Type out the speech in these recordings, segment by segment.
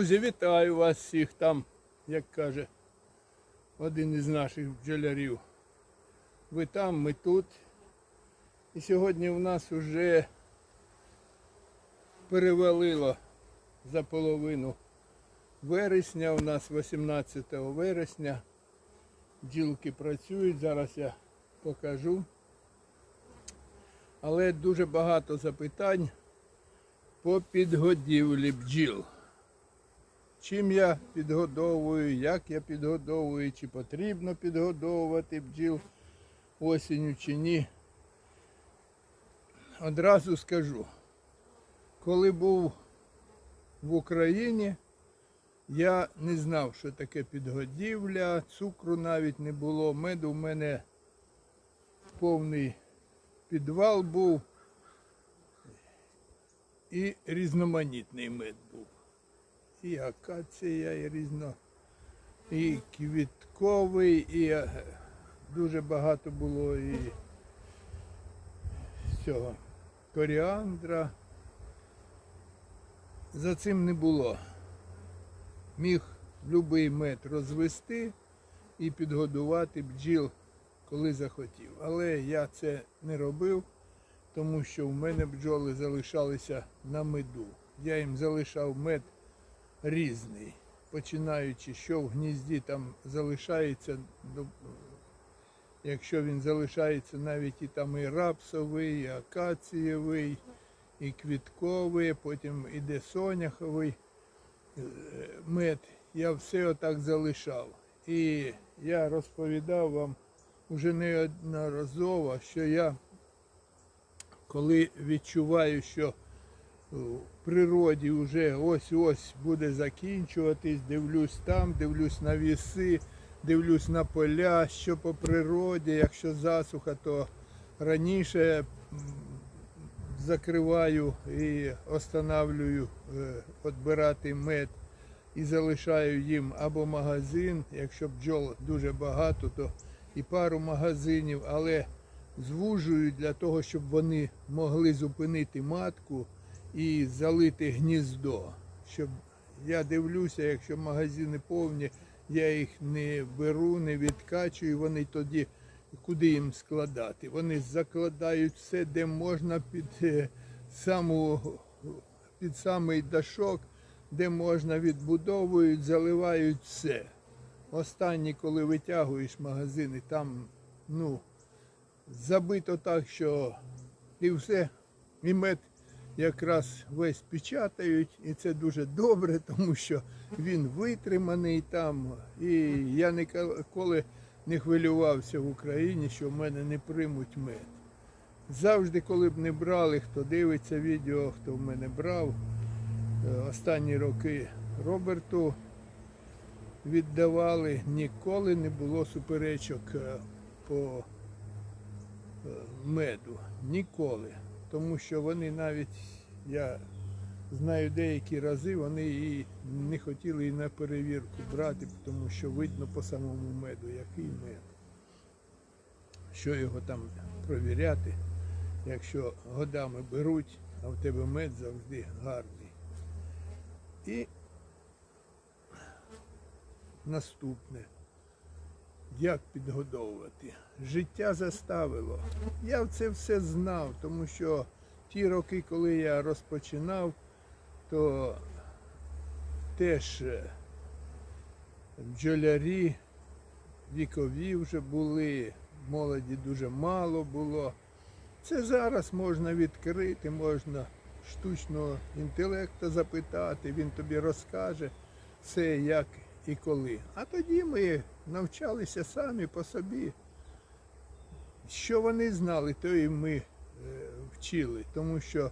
Друзі, вітаю вас всіх там, як каже один із наших бджолярів. Ви там, ми тут. І сьогодні в нас вже перевалило за половину вересня. У нас 18 вересня. Бджілки працюють, зараз я покажу. Але дуже багато запитань по підгодівлі бджіл. Чим я підгодовую, як я підгодовую, чи потрібно підгодовувати бджіл осінню чи ні. Одразу скажу, коли був в Україні, я не знав, що таке підгодівля, цукру навіть не було. Меду в мене повний підвал був і різноманітний мед був. І акація, і різно, і квітковий, і е, дуже багато було і цього коріандра. За цим не було. Міг будь-який мед розвести і підгодувати бджіл, коли захотів. Але я це не робив, тому що в мене бджоли залишалися на меду. Я їм залишав мед різний, починаючи, що в гнізді там залишається, якщо він залишається навіть і там і рапсовий, і акацієвий, і квітковий, потім іде соняховий е, мед. Я все отак залишав. І я розповідав вам уже неодноразово, що я коли відчуваю, що в природі вже ось-ось буде закінчуватись, дивлюсь там, дивлюсь на віси, дивлюсь на поля, що по природі, якщо засуха, то раніше закриваю і останавлюю е, відбирати мед і залишаю їм або магазин, якщо бджол дуже багато, то і пару магазинів, але звужую для того, щоб вони могли зупинити матку і залити гніздо. Щоб я дивлюся, якщо магазини повні, я їх не беру, не відкачую, вони тоді куди їм складати. Вони закладають все, де можна під е, саму під самий дашок, де можна відбудовують, заливають все. Останні, коли витягуєш магазини, там ну, забито так, що і все, і мед якраз весь печатають, і це дуже добре, тому що він витриманий там. І я ніколи не хвилювався в Україні, що в мене не приймуть мед. Завжди, коли б не брали, хто дивиться відео, хто в мене брав, е, останні роки Роберту віддавали, ніколи не було суперечок е, по е, меду. Ніколи. Тому що вони навіть, я знаю деякі рази, вони і не хотіли і на перевірку брати, тому що видно по самому меду, який мед. Що його там провіряти, якщо годами беруть, а в тебе мед завжди гарний. І наступне. Як підгодовувати? Життя заставило. Я це все знав, тому що ті роки, коли я розпочинав, то теж е, бджолярі вікові вже були, молоді дуже мало було. Це зараз можна відкрити, можна штучного інтелекту запитати, він тобі розкаже все як і коли. А тоді ми навчалися самі по собі. Що вони знали, то і ми е, вчили, тому що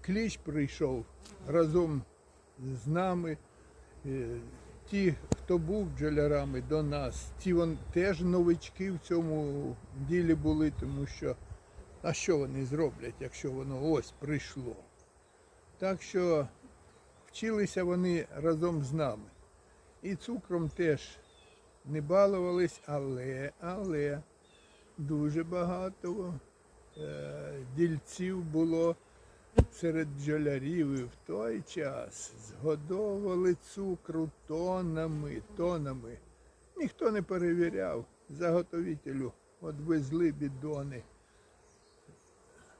кліч прийшов разом з нами. Е, Ті, хто був бджолярами до нас, ті вон теж новички в цьому ділі були, тому що а що вони зроблять, якщо воно ось прийшло? Так що вчилися вони разом з нами. І цукром теж не балувались, але, але дуже багато е, дільців було серед бджолярів і в той час згодовували цукру тонами, тонами. Ніхто не перевіряв. Заготовителю відвезли бідони.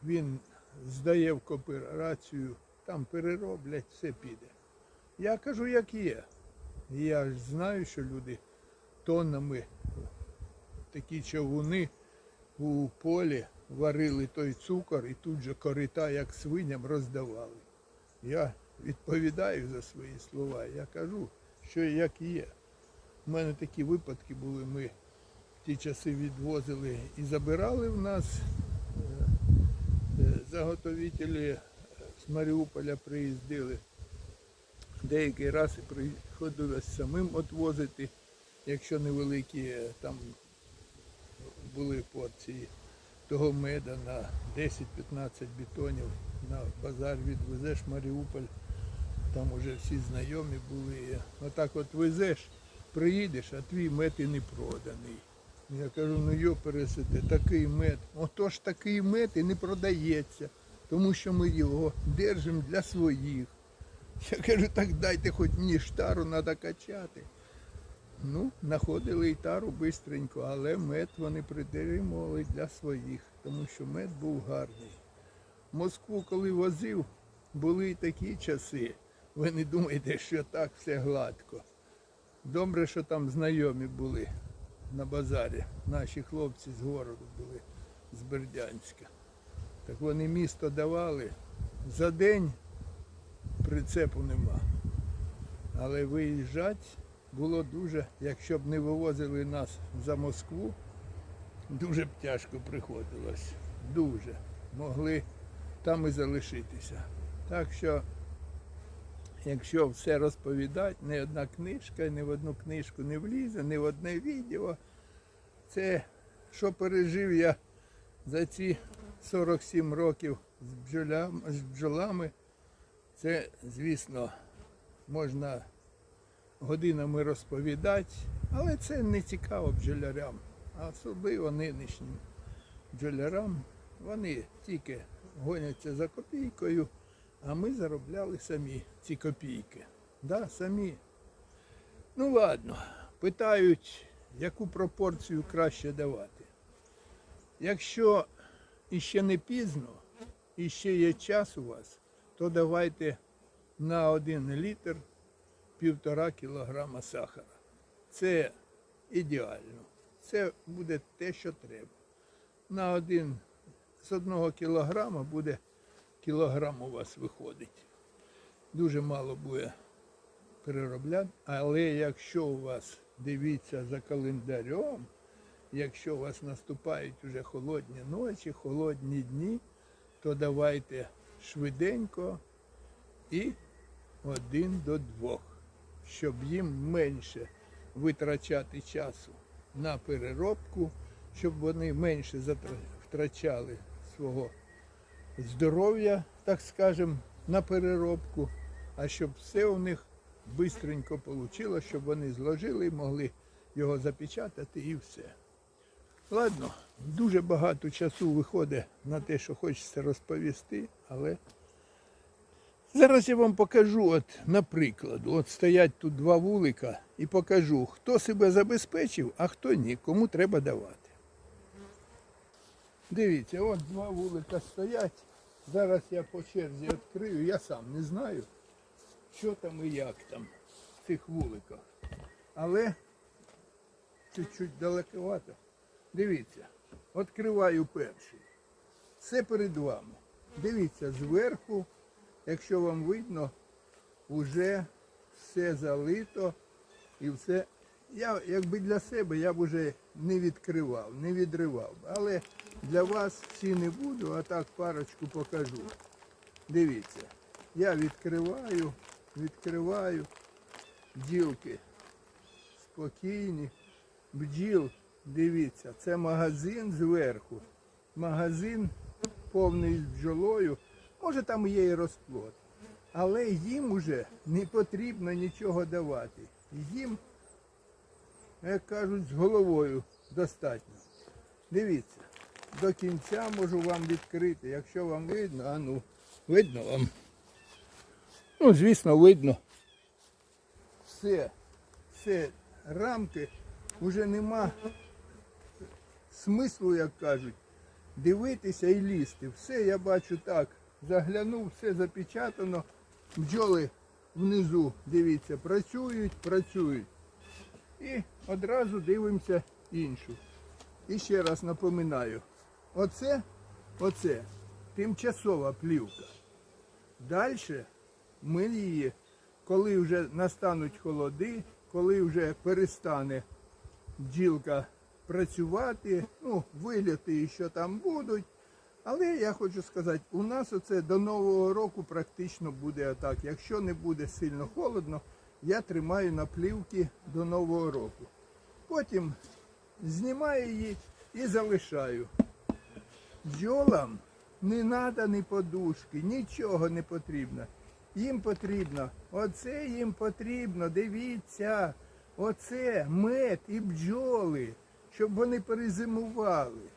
Він здає в кооперацію, там перероблять, все піде. Я кажу, як є. Я ж знаю, що люди тоннами такі човуни у полі варили той цукор і тут же корита, як свиням, роздавали. Я відповідаю за свої слова. Я кажу, що як є. У мене такі випадки були, ми в ті часи відвозили і забирали в нас е, е, заготовителі з Маріуполя приїздили. Деякий раз і приходилось самим відвозити, якщо невеликі е, там були порції того меда на 10-15 бетонів на базар відвезеш Маріуполь, там уже всі знайомі були. Отак от везеш, приїдеш, а твій мед і не проданий. Я кажу, ну йо пересите, такий мед. Отож такий мед і не продається, тому що ми його держимо для своїх. Я кажу, так дайте хоч мені штару, треба качати. Ну, знаходили і тару бистренько, але мед вони притримували для своїх, тому що мед був гарний. Москву, коли возив, були і такі часи. Ви не думаєте, що так все гладко. Добре, що там знайомі були на базарі. Наші хлопці з городу були, з Бердянська. Так вони місто давали. За день прицепу нема. Але виїжджати було дуже, якщо б не вивозили нас за Москву, дуже б тяжко приходилось. Дуже. Могли там і залишитися. Так що, якщо все розповідати, ні одна книжка, ні в одну книжку не влізе, ні в одне відео. Це що пережив я за ці 47 років з бджолям- з бджолами. Це, звісно, можна годинами розповідати, але це не цікаво бджолярям, а особливо нинішнім бджолярам. Вони тільки гоняться за копійкою, а ми заробляли самі ці копійки. Да, самі. Ну ладно, питають, яку пропорцію краще давати. Якщо іще не пізно, і ще є час у вас, то давайте на один літр півтора кілограма сахара. Це ідеально. Це буде те, що треба. На один з одного кілограма буде кілограм у вас виходить. Дуже мало буде переробляти, але якщо у вас дивіться за календарем, якщо у вас наступають уже холодні ночі, холодні дні, то давайте швиденько і один до двох, щоб їм менше витрачати часу на переробку, щоб вони менше втрачали свого здоров'я, так скажемо, на переробку, а щоб все у них швидко вийшло, щоб вони зложили і могли його запечатати і все. Ладно, дуже багато часу виходить на те, що хочеться розповісти, але зараз я вам покажу, от, наприклад, от стоять тут два вулика і покажу, хто себе забезпечив, а хто ні, кому треба давати. Дивіться, от два вулика стоять. Зараз я по черзі відкрию, я сам не знаю, що там і як там в цих вуликах. Але чуть-чуть далековато. Дивіться, відкриваю перший. Все перед вами. Дивіться, зверху, якщо вам видно, вже все залито і все. Я якби для себе я б уже не відкривав, не відривав. Але для вас всі не буду, а так парочку покажу. Дивіться, я відкриваю, відкриваю бджілки спокійні. Бджіл, дивіться, це магазин зверху. Магазин повний з бджолою. Може там є і розплод. Але їм уже не потрібно нічого давати. Їм, як кажуть, з головою достатньо. Дивіться, до кінця можу вам відкрити, якщо вам видно, а ну, Видно вам? Ну, звісно, видно. Все, все, рамки вже нема смислу, як кажуть, дивитися і лізти. Все я бачу так. Заглянув, все запечатано. Бджоли внизу, дивіться, працюють, працюють. І одразу дивимося іншу. І ще раз напоминаю, оце, оце тимчасова плівка. Далі ми її, коли вже настануть холоди, коли вже перестане бджілка працювати, ну, виліти що там будуть. Але я хочу сказати, у нас оце до Нового року практично буде отак. Якщо не буде сильно холодно, я тримаю на плівки до Нового року. Потім знімаю її і залишаю. Бджолам не треба ні подушки, нічого не потрібно. Їм потрібно, оце їм потрібно, дивіться, оце мед і бджоли, щоб вони перезимували.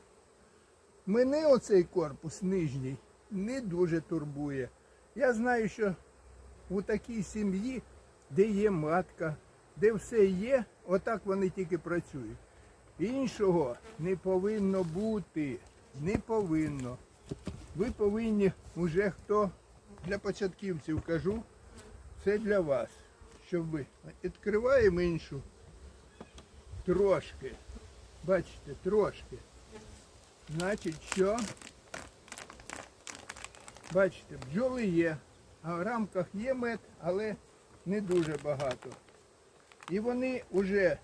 Мене оцей корпус нижній не дуже турбує. Я знаю, що у такій сім'ї, де є матка, де все є, отак вони тільки працюють. Іншого не повинно бути. Не повинно. Ви повинні, уже хто для початківців кажу, це для вас. Щоб ви відкриваємо іншу трошки. Бачите, трошки. Значить, що? Бачите, бджоли є, а в рамках є мед, але не дуже багато. І вони вже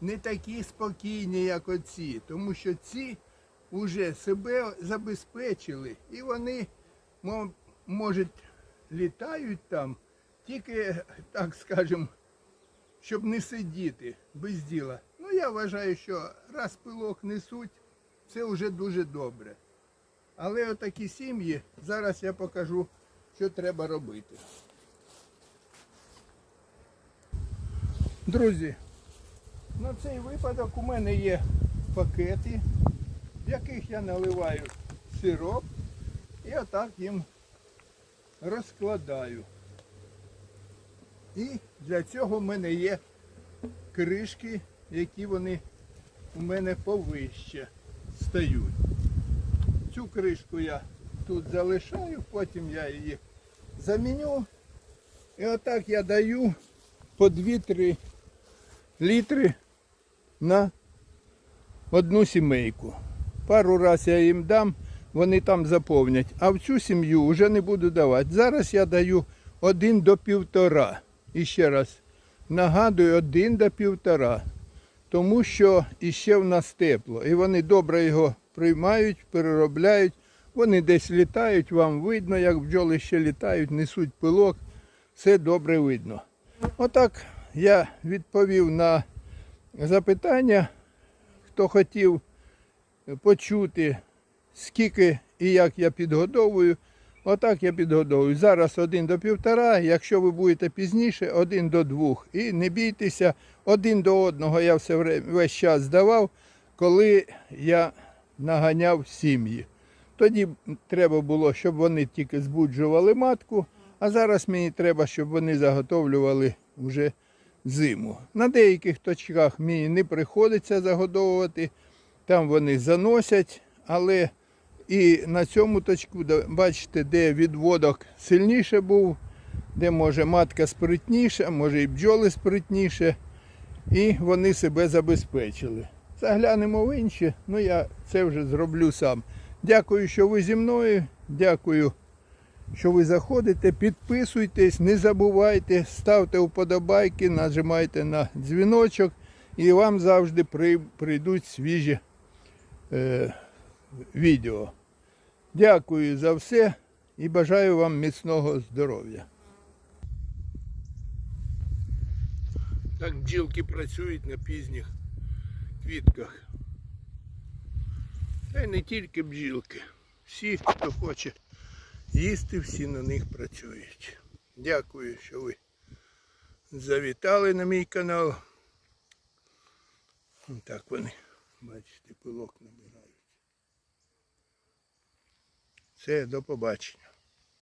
не такі спокійні, як оці, тому що ці вже себе забезпечили і вони, мо- може, літають там, тільки, так скажемо, щоб не сидіти без діла. Ну, я вважаю, що раз пилок несуть, це вже дуже добре. Але отакі сім'ї, зараз я покажу, що треба робити. Друзі, на цей випадок у мене є пакети, в яких я наливаю сироп і отак їм розкладаю. І для цього в мене є кришки, які вони у мене повище стають. Цю кришку я тут залишаю, потім я її заміню. І отак я даю по 2-3 літри на одну сімейку. Пару разів я їм дам, вони там заповнять. А в цю сім'ю вже не буду давати. Зараз я даю один до півтора. І ще раз нагадую, один до півтора. Тому що іще в нас тепло. І вони добре його приймають, переробляють. Вони десь літають, вам видно, як бджоли ще літають, несуть пилок. Все добре видно. Отак я відповів на запитання, хто хотів почути, скільки і як я підгодовую. Отак я підгодовую. Зараз один до півтора, якщо ви будете пізніше, один до двох. І не бійтеся, один до одного я все весь час здавав, коли я наганяв сім'ї. Тоді треба було, щоб вони тільки збуджували матку, а зараз мені треба, щоб вони заготовлювали вже зиму. На деяких точках мені не приходиться загодовувати, там вони заносять, але і на цьому точку, бачите, де відводок сильніше був, де може матка спритніша, може і бджоли спритніше, і вони себе забезпечили. Заглянемо в інші, ну я це вже зроблю сам. Дякую, що ви зі мною. Дякую, що ви заходите. Підписуйтесь, не забувайте, ставте вподобайки, нажимайте на дзвіночок і вам завжди прийдуть свіжі е, відео. Дякую за все і бажаю вам міцного здоров'я. Так бджілки працюють на пізніх квітках. Та й не тільки бджілки. Всі, хто хоче їсти, всі на них працюють. Дякую, що ви завітали на мій канал. Так вони, бачите, пилок набирають. Все, до побачення.